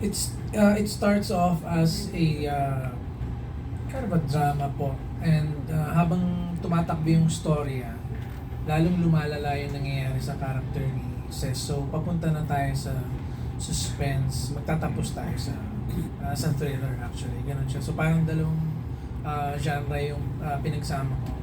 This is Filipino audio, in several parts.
it's uh, it starts off as a uh, kind of a drama po. And uh, habang tumatakbo yung storya, lalong lumalala yung nangyayari sa character ni Ses. So, papunta na tayo sa suspense. Magtatapos tayo sa uh, sa thriller actually. Ganun siya. So, parang dalawang uh, genre yung uh, pinagsama ko.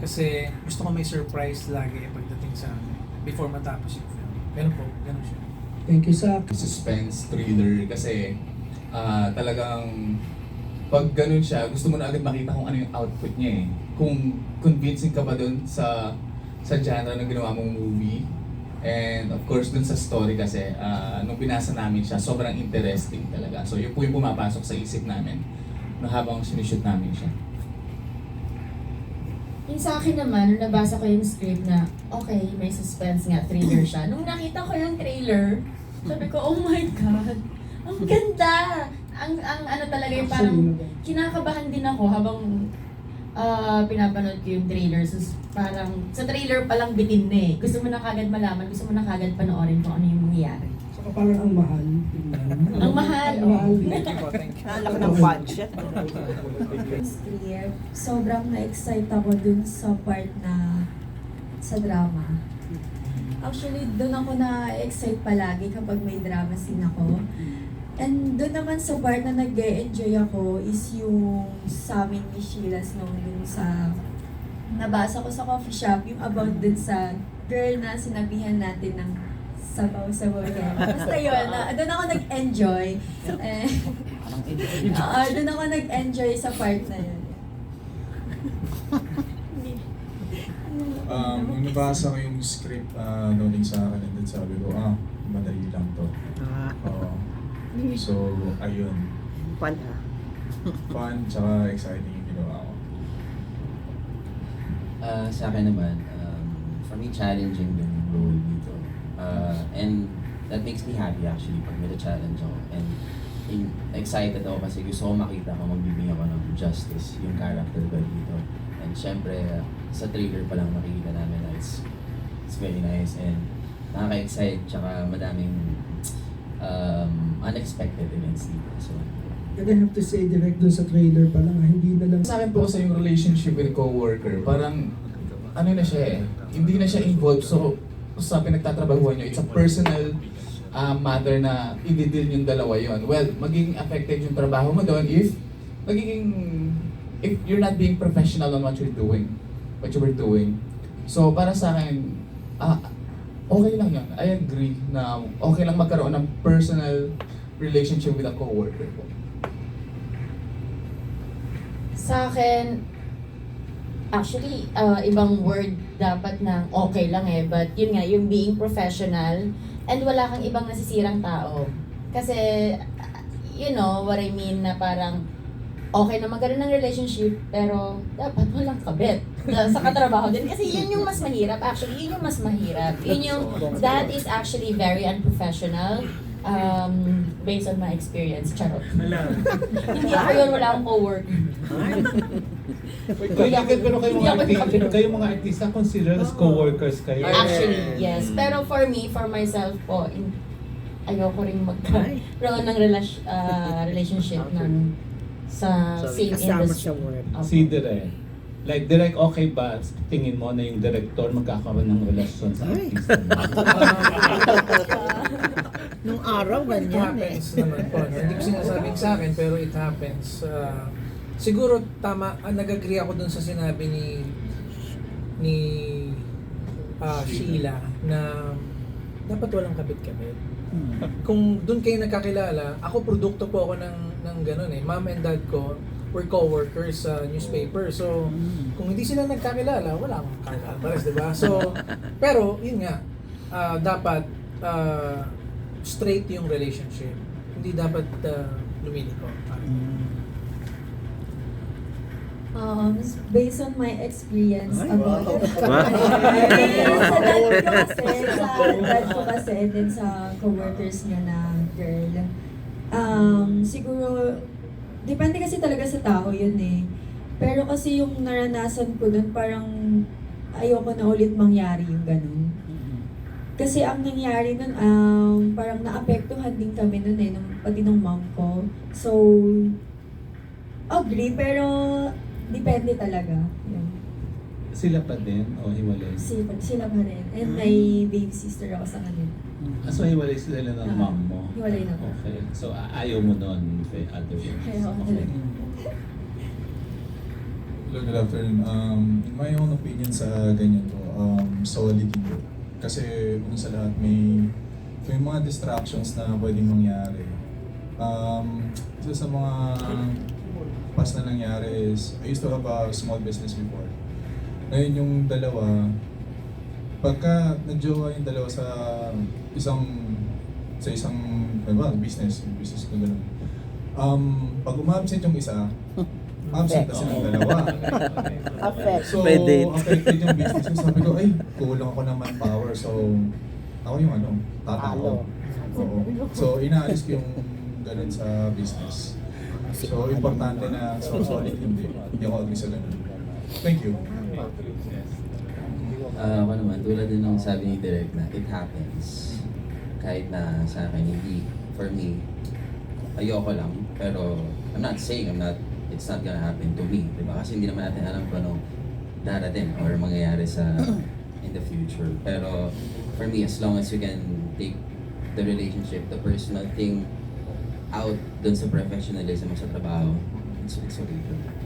Kasi gusto ko may surprise lagi pagdating sa amin before matapos yung film. Ganun po. Ganun siya. Thank you, Sak. suspense thriller kasi ah, talagang pag ganun siya, gusto mo na agad makita kung ano yung output niya eh. Kung convincing ka ba dun sa sa genre ng ginawa mong movie. And of course, dun sa story kasi, ah, nung binasa namin siya, sobrang interesting talaga. So yun po yung pumapasok sa isip namin na habang sinushoot namin siya. Yung sa akin naman, nung nabasa ko yung script na, okay, may suspense nga, thriller siya. Nung nakita ko yung trailer, sabi ko, oh my God, ang ganda! Ang, ang ano talaga yung parang, kinakabahan din ako habang ah pinapanood ko yung trailer. So, parang, sa trailer palang bitin na eh. Gusto mo na kagad malaman, gusto mo na kagad panoorin kung ano yung mangyayari. Saka parang ang mahal. Ang mahal, Ang mahal. oh. Thank you po. Thank you. Ang laki ng budget. sobrang na-excite ako dun sa part na sa drama. Actually, dun ako na-excite palagi kapag may drama scene ako. And dun naman sa part na nag enjoy ako is yung sa amin ni Sheila Snow dun sa nabasa ko sa coffee shop, yung about dun sa girl na sinabihan natin ng sabaw-sabaw yan. Basta yun, na, doon ako nag-enjoy. Eh, Oo, doon ako nag-enjoy sa part na yun. Um, nung nabasa ko yung script uh, loading sa akin and then sabi ko, ah, madali lang to. Ah, Oo. So, ayun. pala. Fun, tsaka exciting yung ginawa ko. Ah, sa akin naman, um, for me, challenging yung role dito. Uh, and that makes me happy actually pag may challenge ako. And in, excited ako kasi gusto ko makita kung magbibigyan ko ng justice yung character ko dito. And syempre, uh, sa trailer pa lang nakikita namin na it's, it's very nice and nakaka-excite tsaka madaming um, unexpected events dito. So, And I have to say, direct dun sa trailer pa lang, ah, hindi na lang Sa akin po kasi yung relationship with co-worker, parang ano na siya eh, hindi na siya involved so sa pinagtatrabahuan nyo, it's a personal uh, matter na i-deal yung dalawa yon. Well, magiging affected yung trabaho mo doon if magiging if you're not being professional on what you're doing, what you were doing. So para sa akin, ah, okay lang yan. I agree na okay lang magkaroon ng personal relationship with a coworker po. Sa akin, actually, uh, ibang word dapat na okay lang eh. But yun nga, yung being professional and wala kang ibang nasisirang tao. Kasi, you know what I mean na parang okay na magkaroon ng relationship pero dapat walang kabit sa katrabaho din. Kasi yun yung mas mahirap. Actually, yun yung mas mahirap. Yun yung, that is actually very unprofessional um, based on my experience. Charot. Hindi ako yun, wala akong co-worker. Kaya pero kayo Hindi mga ako nakapanood. kayo mga artista consider as co-workers kayo. Actually, yes. Pero for me, for myself po, in, ayoko rin magkaroon ng relas- ah, relationship ng sa same Kasama industry. sa work. Opo. Si Direk. Like, Direk, okay ba tingin mo na yung director magkakaroon ng relasyon sa Ay. artista? Nung araw, It ganyan eh. happens naman po. no? Hindi ko sinasabing sa akin, pero it happens. Ah, siguro tama, ah, nag-agree ako dun sa sinabi ni ni ah, Sheila na dapat walang kabit-kabit. Kung dun kayo nagkakilala, ako produkto po ako ng ng ganun eh. Mom and dad ko were co-workers sa newspaper. So, kung hindi sila nagkakilala, wala akong kakilala pares, di ba? So, pero, yun nga, ah, dapat ah, straight yung relationship. Hindi dapat uh, lumiliko. Um, based on my experience Ay, about wow. sa dad ko kasi, sa dad ko kasi, and then sa co-workers niya na girl. Um, siguro, depende kasi talaga sa tao yun eh. Pero kasi yung naranasan ko dun, parang ayoko na ulit mangyari yung ganun. Kasi ang nangyari nun, um, parang naapektuhan din kami nun eh, nung, pati nung mom ko. So, agree, pero depende talaga. Yun. Sila pa din o hiwalay? Sila, sila pa rin. And may baby sister ako sa kanila. Ah, so hiwalay sila ng Ah, mom mo? hiwalay na po. Okay. So a- ayaw mo nun kay other Ayaw ko Okay. talaga. Hello, good afternoon. Um, in my own opinion sa ganyan to, um, solid hindi. Kasi una sa lahat, may, may mga distractions na pwedeng mangyari. Um, isa sa mga past na nangyari is, I used to have a small business before. Ngayon yung dalawa, pagka nagjowa yung dalawa sa isang sa isang ano ba, business, yung business ko ganun. Um, pag umabsent yung isa, absent na silang dalawa. Affect. So, affected yung business ko. Sabi ko, ay, kulang ako ng manpower. So, ako yung ano, tatalo. Oo. So, inaalis ko yung ganun sa business. So, importante na so solid hindi. Hindi ako agree sa ganun. Thank you. Ah, ako naman, tulad din ng sabi ni Direk na it happens. Kahit na sa akin, hindi, for me, ayoko lang. Pero, I'm not saying I'm not, it's not gonna happen to me. Diba? Kasi hindi naman natin alam kung anong darating or mangyayari sa in the future. Pero, for me, as long as you can take the relationship, the personal thing out dun sa professionalism mo sa trabaho, it's, it's okay.